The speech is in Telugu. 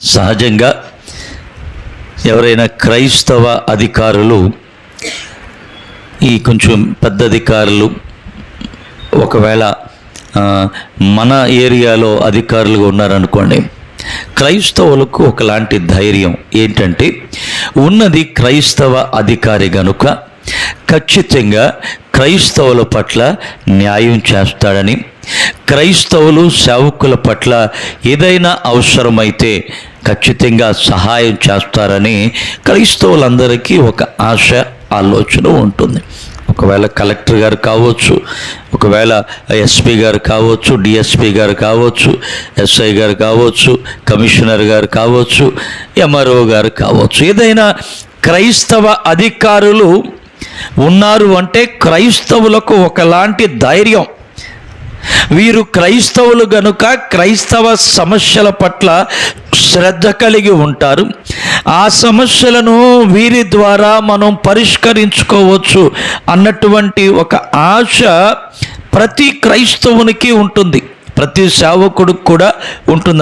సహజంగా ఎవరైనా క్రైస్తవ అధికారులు ఈ కొంచెం పెద్ద అధికారులు ఒకవేళ మన ఏరియాలో అధికారులుగా ఉన్నారనుకోండి క్రైస్తవులకు ఒకలాంటి ధైర్యం ఏంటంటే ఉన్నది క్రైస్తవ అధికారి గనుక ఖచ్చితంగా క్రైస్తవుల పట్ల న్యాయం చేస్తాడని క్రైస్తవులు సేవకుల పట్ల ఏదైనా అవసరమైతే ఖచ్చితంగా సహాయం చేస్తారని క్రైస్తవులందరికీ ఒక ఆశ ఆలోచన ఉంటుంది. ఒకవేళ కలెక్టర్ గారు కావచ్చు ఒకవేళ ఎస్పీ గారు కావచ్చు డిఎస్పీ గారు కావచ్చు ఎస్ఐ గారు కావచ్చు కమిషనర్ గారు కావచ్చు ఎంఆర్ఓ గారు కావచ్చు ఏదైనా క్రైస్తవ అధికారులు ఉన్నారు అంటే క్రైస్తవులకు ఒకలాంటి ధైర్యం వీరు క్రైస్తవులు గనుక క్రైస్తవ సమస్యల పట్ల శ్రద్ధ కలిగి ఉంటారు. ఆ సమస్యలను వీరి ద్వారా మనం పరిష్కరించుకోవచ్చు అన్నటువంటి ఒక ఆశ ప్రతి క్రైస్తవునికి ఉంటుంది. ప్రతి సేవకుడికి కూడా ఉంటుంది.